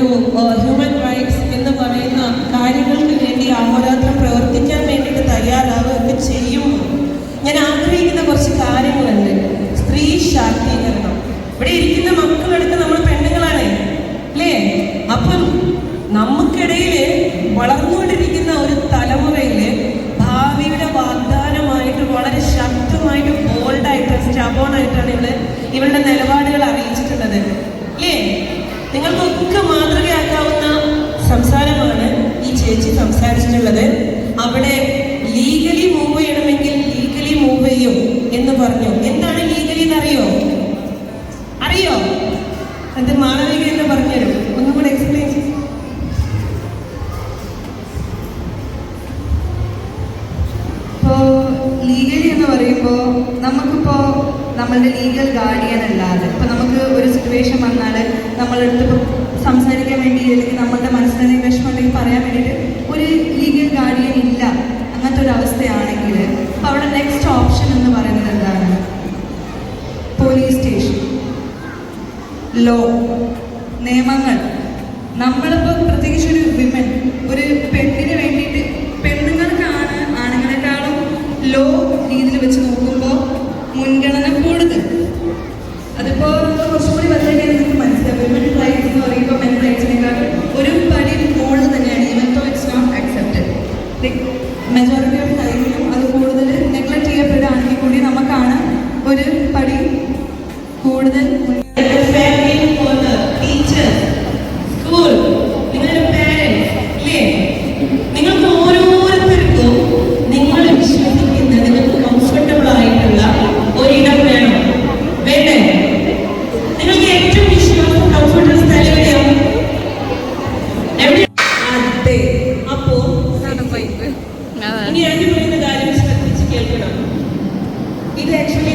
ഒരു human rights എന്ന് പറയുന്ന കാര്യങ്ങൾക്ക് വേണ്ടി അഹോരാത്രം പ്രവർത്തിക്കാൻ വേണ്ടിയിട്ട് തയ്യാറാവുകയൊക്കെ ചെയ്യും. ഞാൻ ആഗ്രഹിക്കുന്ന കുറച്ച് കാര്യങ്ങളുണ്ട്. സ്ത്രീ ശാക്തീകരണം. ഇവിടെ ഇരിക്കുന്ന മക്കളെടുത്ത് നമ്മൾ പെണ്ണുങ്ങളാണ് അല്ലേ? അപ്പം നമുക്കിടയിൽ വളർന്നുകൊണ്ടിരിക്കുന്ന ഒരു തലമുറയിൽ ഭാവിയുടെ വാഗ്ദാനമായിട്ട് വളരെ ശക്തമായിട്ട് ബോൾഡായിട്ട് സ്റ്റബോണായിട്ടാണ് ഇവൾ ഇവളുടെ നിലപാടുകൾ അറിയിച്ചിട്ടുള്ളത്. ഈ ചേച്ചി സംസാരിച്ചിട്ടുള്ളത് അവിടെ ലീഗലി മൂവ് ചെയ്യണമെങ്കിൽ ലീഗലി മൂവ് ചെയ്യും എന്ന് പറഞ്ഞു. എന്താണ് ലീഗലി എന്നറിയോ അറിയോ? അത് മാളവിക എന്ന് പറഞ്ഞുതരും. ഒന്നും എക്സ്പ്ലെയിൻ ചെയ്യും. ലീഗലി എന്ന് പറയുമ്പോൾ നമുക്കിപ്പോൾ നമ്മളുടെ ലീഗൽ ഗാർഡിയൻ അല്ലാതെ ഇപ്പൊ നമുക്ക് ഒരു സിറ്റുവേഷൻ വന്നാൽ നമ്മളെടുത്ത് സംസാരിക്കാൻ വേണ്ടി അല്ലെങ്കിൽ നമ്മളുടെ മനസ്സിലെ വിഷമം അല്ലെങ്കിൽ പറയാൻ വേണ്ടിയിട്ട് ഒരു ലീഗൽ ഗാർഡിയൻ ഇല്ല. അങ്ങനത്തെ ഒരു അവസ്ഥയാണെങ്കിൽ അപ്പോൾ അവിടെ നെക്സ്റ്റ് ഓപ്ഷൻ എന്ന് പറയുന്നത് എന്താണ്? പോലീസ് സ്റ്റേഷൻ ലോ നിയമങ്ങൾ. നമ്മളിപ്പോൾ പ്രത്യേകിച്ച് മെജോറിറ്റി ഓഫ് ടൈമിലും അത് കൂടുതൽ നെഗ്ലക്ട് ചെയ്യപ്പെടുകയാണെങ്കിൽ കൂടി നമുക്കാണ് ഒരു പടി കൂടുതൽ ഇനി ആന്റി പറയുന്ന കാര്യം ശ്രദ്ധിച്ച് കേൾക്കണം. ഇത് ആക്ച്വലി